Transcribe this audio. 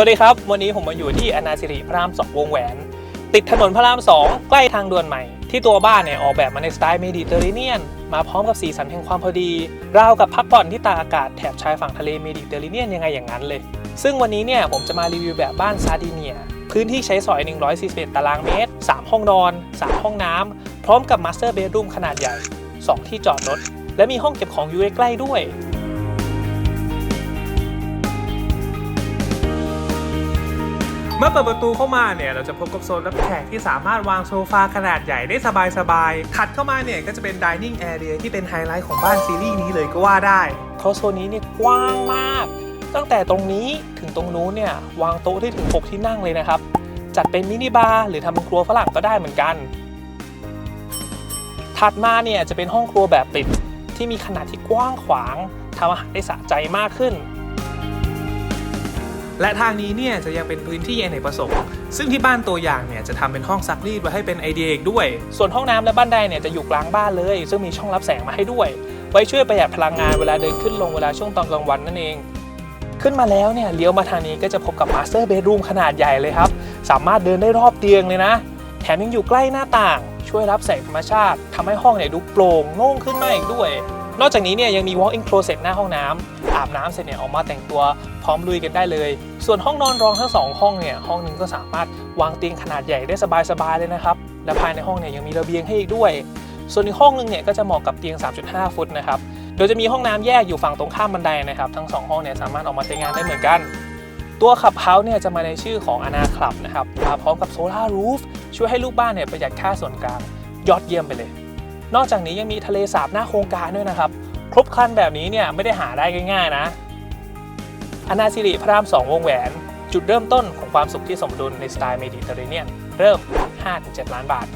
สวัสดีครับ วันนี้ผมมาอยู่ที่อนาสิริพระรามสองวงแหวน ติดถนนพระรามสองใกล้ทางด่วนใหม่ ที่ตัวบ้านเนี่ยออกแบบมาในสไตล์เมดิเตอร์เรเนียน มาพร้อมกับสีสันแห่งความพอดีราวกับพักผ่อนที่ตากอากาศแถบชายฝั่งทะเลเมดิเตอร์เรเนียนยังไงอย่างนั้นเลย ซึ่งวันนี้เนี่ยผมจะมารีวิวแบบบ้านซาดิเนีย พื้นที่ใช้สอย 141 ตารางเมตร 3 ห้องนอน 3 ห้องน้ำพร้อมกับมาสเตอร์เบดรูมขนาดใหญ่ 2 ที่จอดรถและมีห้องเก็บของอยู่ใกล้ๆด้วย เมื่อเปิดประตูเข้ามาเนี่ยเราจะพบกับโซนรับแขกที่สามารถวางโซฟาขนาดใหญ่ได้สบายๆถัดเข้ามาเนี่ยก็จะเป็น dining area ที่เป็นไฮไลท์ของบ้านซีรีส์นี้เลยก็ว่าได้เพราะโซนนี้เนี่ยกว้างมาก ตั้งแต่ตรงนี้ถึงตรงนู้นเนี่ยวางโต๊ะได้ถึง 6 ที่นั่งเลยนะครับ จัดเป็นมินิบาร์หรือทำเป็นครัวฝรั่งก็ได้เหมือนกัน ถัดมาเนี่ยจะเป็นห้องครัวแบบปิดที่มีขนาดที่กว้างขวางทำอาหารได้สะใจมากขึ้น และทางนี้เนี่ยจะยังเป็นพื้นที่อเนกประสงค์ซึ่งที่บ้านตัวอย่างเนี่ยจะทำเป็นห้องซักรีดไว้ให้เป็นไอเดียอีกด้วย ส่วนห้องน้ำและบ้านใดเนี่ยจะอยู่กลางบ้านเลย ซึ่งมีช่องรับแสงมาให้ด้วย ไว้ช่วยประหยัดพลังงานเวลาเดินขึ้นลงเวลาช่วงตอนกลางวันนั่นเอง ขึ้นมาแล้วเนี่ยเลี้ยวมาทางนี้ก็จะพบกับมาสเตอร์เบดรูมขนาดใหญ่เลยครับ สามารถเดินได้รอบเตียงเลยนะ แถมยังอยู่ใกล้หน้าต่าง ช่วยรับแสงธรรมชาติทำให้ห้องเนี่ยดูโปร่งโล่งขึ้นมาอีกด้วย นอกจากนี้เนี่ยยังมี walk-in closet หน้าห้องน้ำอาบน้ำเสร็จเนี่ยออกมาแต่งตัวพร้อมลุยกันได้เลย ส่วนห้องนอนรองทั้งสองห้องเนี่ยห้องหนึงก็สามารถวางเตียงขนาดใหญ่ได้สบายๆเลยนะครับและภายในห้องเนี่ยยังมีระเบียงให้อีกด้วย ส่วนอีกห้องหนึงเนี่ยก็จะเหมาะกับเตียง 3.5 ฟุตนะครับโดยจะมีห้องน้ำแยกอยู่ฝั่งตรงข้ามบันไดนะครับทั้งสองห้องเนี่ยสามารถออกมาใช้งานได้เหมือนกัน ตัวขับเฮาส์เนี่ยจะมาในชื่อของอนาคลับนะครับมาพร้อมกับโซลารูฟช่วยให้ลูกบ้านเนี่ยประหยัดค่าส่วนกลางยอดเยี่ยมไปเลย นอกจากนี้ยังมีทะเลสาบหน้าโครงการด้วยนะครับ ครบครันแบบนี้เนี่ยไม่ได้หาได้ง่ายๆนะอนาสิริพระราม 2 วงแหวน จุดเริ่มต้นของความสุขที่สมดุลในสไตล์เมดิเตอร์เรเนียนเริ่ม 5-7 ล้านบาท